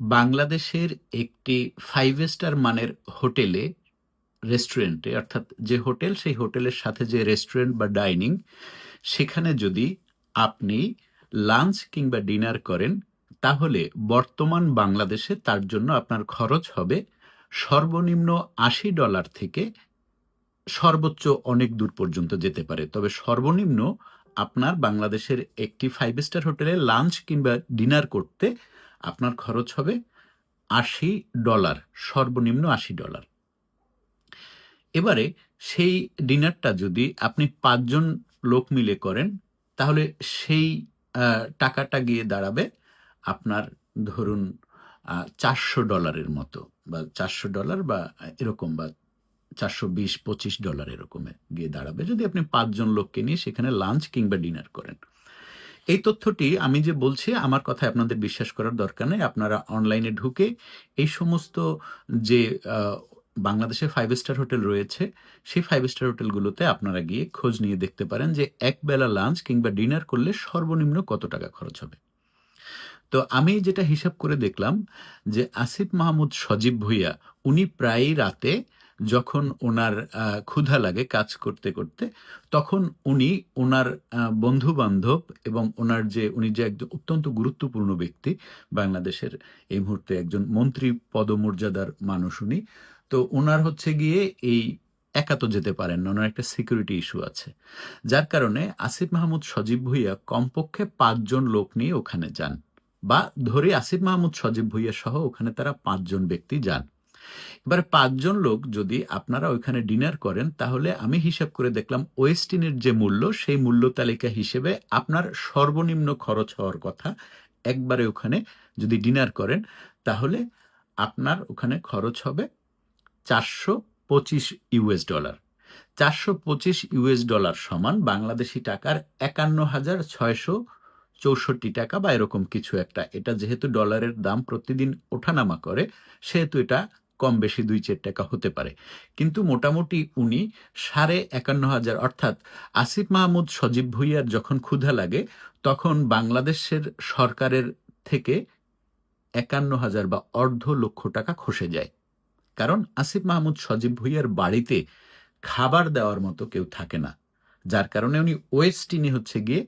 বাংলাদেশের একটি five star মানের হোটেলে রেস্টুরেন্টে অর্থাৎ যে হোটেল, সেই হোটেলের সাথে যে রেস্টুরেন্ট বা ডাইনিং সেখানে যদি আপনি লাঞ্চ কিংবা ডিনার করেন, তাহলে বর্তমান বাংলাদেশে তার জন্য আপনার খরচ হবে সর্বনিম্ন আশি ডলার থেকে সর্বোচ্চ অনেক দূর পর্যন্ত যেতে পারে। তবে সর্বনিম্ন আপনার বাংলাদেশের একটি ফাইভ স্টার হোটেলে লাঞ্চ কিংবা ডিনার করতে আপনার খরচ হবে আশি ডলার, সর্বনিম্ন আশি ডলার। এবারে সেই ডিনারটা যদি আপনি পাঁচজন লোক মিলে করেন, তাহলে সেই টাকাটা গিয়ে দাঁড়াবে আপনার ধরুন চারশো ডলারের মতো বা চারশো ডলার বা এরকম বা চারশো বিশ, পঁচিশ ডলার এরকমে গিয়ে দাঁড়াবে। যদি আপনি পাঁচজন লোককে নিয়ে সেখানে লাঞ্চ কিংবা ডিনার করেন এই তথ্যটি আমি যে বলছি, আমার কথায় আপনাদের বিশ্বাস করার দরকার নেই। আপনারা অনলাইনে ঢুকে এই সমস্ত যে বাংলাদেশে ফাইভ স্টার হোটেল রয়েছে, সেই ফাইভ স্টার হোটেলগুলোতে আপনারা গিয়ে খোঁজ নিয়ে দেখতে পারেন যে, এক বেলা লাঞ্চ কিংবা ডিনার করলে সর্বনিম্ন কত টাকা খরচ হবে। তো আমি যেটা হিসাব করে দেখলাম যে, আসিফ মাহমুদ সজীব ভুইয়া, উনি প্রায়ই রাতে যখন ওনার ক্ষুধা লাগে কাজ করতে করতে, তখন উনি ওনার বন্ধু বান্ধব এবং ওনার যে, উনি যে একজন অত্যন্ত গুরুত্বপূর্ণ ব্যক্তি বাংলাদেশের এই মুহূর্তে একজন মন্ত্রী পদমর্যাদার মানুষ উনি, তো ওনার হচ্ছে গিয়ে এই একা তো যেতে পারেন না, ওনার একটা সিকিউরিটি ইস্যু আছে। যার কারণে আসিফ মাহমুদ সজীব ভুইয়া কমপক্ষে পাঁচজন লোক নিয়ে ওখানে যান বা ধরে আসিফ মাহমুদ সজীব ভুইয়া সহ ওখানে তারা পাঁচজন ব্যক্তি যান। এবারে পাঁচজন লোক যদি আপনারা ওইখানে ডিনার করেন, তাহলে আমি হিসাব করে দেখলাম ওয়েস্টিনের যে মূল্য, সেই মূল্য তালিকা হিসেবে আপনার সর্বনিম্ন খরচ হওয়ার কথা, একবারে ওখানে যদি ডিনার করেন, তাহলে আপনার ওখানে খরচ হবে চারশো পঁচিশ ইউএস ডলার। চারশো পঁচিশ ইউএস ডলার সমান বাংলাদেশি টাকার একান্ন হাজার ছয়শো চৌষট্টি টাকা বা এরকম কিছু একটা। এটা যেহেতু ডলারের দাম প্রতিদিন ওঠানামা করে, সেহেতু এটা কম বেশি দুই চার টাকা হতে পারে। কিন্তু মোটামুটি উনি সাড়ে একান্ন হাজার, অর্থাৎ আসিফ মাহমুদ সজীব ভুইয়ার যখন ক্ষুধা লাগে, তখন বাংলাদেশের সরকারের থেকে একান্ন হাজার বা অর্ধ লক্ষ টাকা খসে যায়। কারণ আসিফ মাহমুদ সজীব ভুইয়ার বাড়িতে খাবার দেওয়ার মতো কেউ থাকে না। যার কারণে উনি ওয়েস্ট ওয়েস্টিনে হচ্ছে গিয়ে,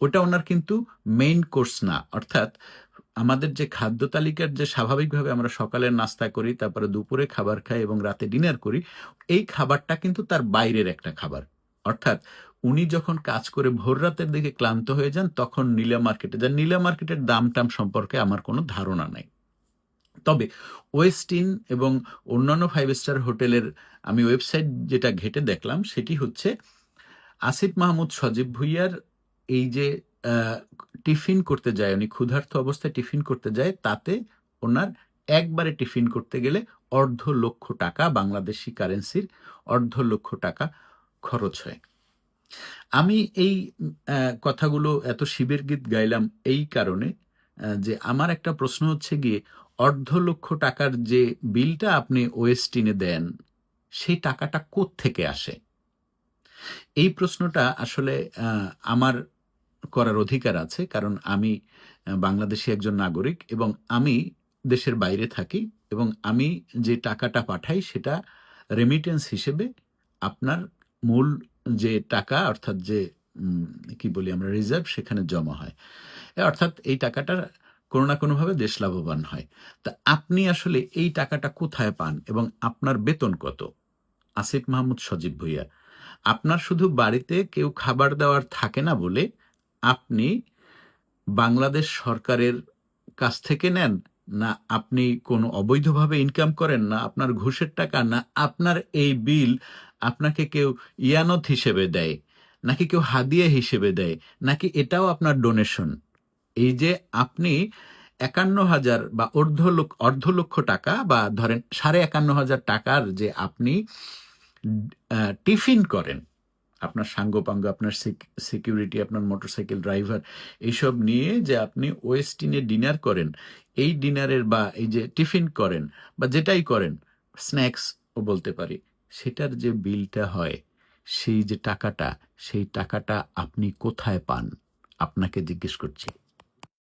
ওটা ওনার কিন্তু মেইন কোর্স না। অর্থাৎ আমাদের যে খাদ্য তালিকার যে স্বাভাবিকভাবে আমরা সকালের নাস্তা করি, তারপরে দুপুরে খাবার খাই এবং রাতে ডিনার করি, এই খাবারটা কিন্তু তার বাইরের একটা খাবার। অর্থাৎ উনি যখন কাজ করে ভোর রাতের দিকে ক্লান্ত হয়ে যান, তখন নীলা মার্কেটে যান। নীলা মার্কেটের দাম টাম সম্পর্কে আমার কোনো ধারণা নাই। তবে ওয়েস্টিন এবং অন্যান্য ফাইভ স্টার হোটেলের আমি ওয়েবসাইট যেটা ঘেটে দেখলাম, সেটি হচ্ছে আসিফ মাহমুদ সজীব ভুইয়ার এই যে টিফিন করতে যায়, উনি ক্ষুধার্ত অবস্থায় টিফিন করতে যায়, তাতে ওনার একবারে টিফিন করতে গেলে অর্ধ লক্ষ টাকা বাংলাদেশি কারেন্সির অর্ধ লক্ষ টাকা খরচ হয়। আমি এই কথাগুলো এত শিবের গীত গাইলাম এই কারণে যে আমার একটা প্রশ্ন হচ্ছে গিয়ে, অর্ধ লক্ষ টাকার যে বিলটা আপনি ওয়েস্টিনে দেন, সেই টাকাটা থেকে আসে? এই প্রশ্নটা আসলে আমার করার অধিকার আছে, কারণ আমি বাংলাদেশি একজন নাগরিক এবং আমি দেশের বাইরে থাকি এবং আমি যে টাকাটা পাঠাই সেটা রেমিটেন্স হিসেবে আপনার মূল যে টাকা অর্থাৎ যে কি বলি আমরা রিজার্ভ সেখানে জমা হয়। অর্থাৎ এই টাকাটা কোনো না কোনোভাবে দেশ লাভবান হয়। তা আপনি আসলে এই টাকাটা কোথায় পান এবং আপনার বেতন কত? আসিফ মাহমুদ সজীব ভুইয়া, আপনার শুধু বাড়িতে কেউ খাবার দেওয়ার থাকে না বলে আপনি বাংলাদেশ সরকারের কাছ থেকে নেন? না, আপনি কোনো অবৈধভাবে ইনকাম করেন? না, আপনার ঘুষের টাকা? না, আপনার এই বিল আপনাকে কেউ ইয়ানত হিসেবে দেয়? নাকি কেউ হাদিয়া হিসেবে দেয়? নাকি এটাও আপনার ডোনেশন এই যে আপনি একান্ন হাজার বা অর্ধ লক্ষ অর্ধ লক্ষ টাকা বা ধরেন সাড়ে একান্ন হাজার টাকার যে আপনি টিফিন করেন আপনার সাঙ্গপাঙ্গ, আপনার সিকিউরিটি আপনার মোটরসাইকেল ড্রাইভার এইসব নিয়ে যে আপনি ওয়েস্টিনে ডিনার করেন, এই ডিনারের বা এই যে টিফিন করেন বা যেটাই করেন স্ন্যাক্স ও বলতে পারি, সেটার যে বিলটা হয়, সেই যে টাকাটা, সেই টাকাটা আপনি কোথায় পান? আপনাকে জিজ্ঞেস করছি।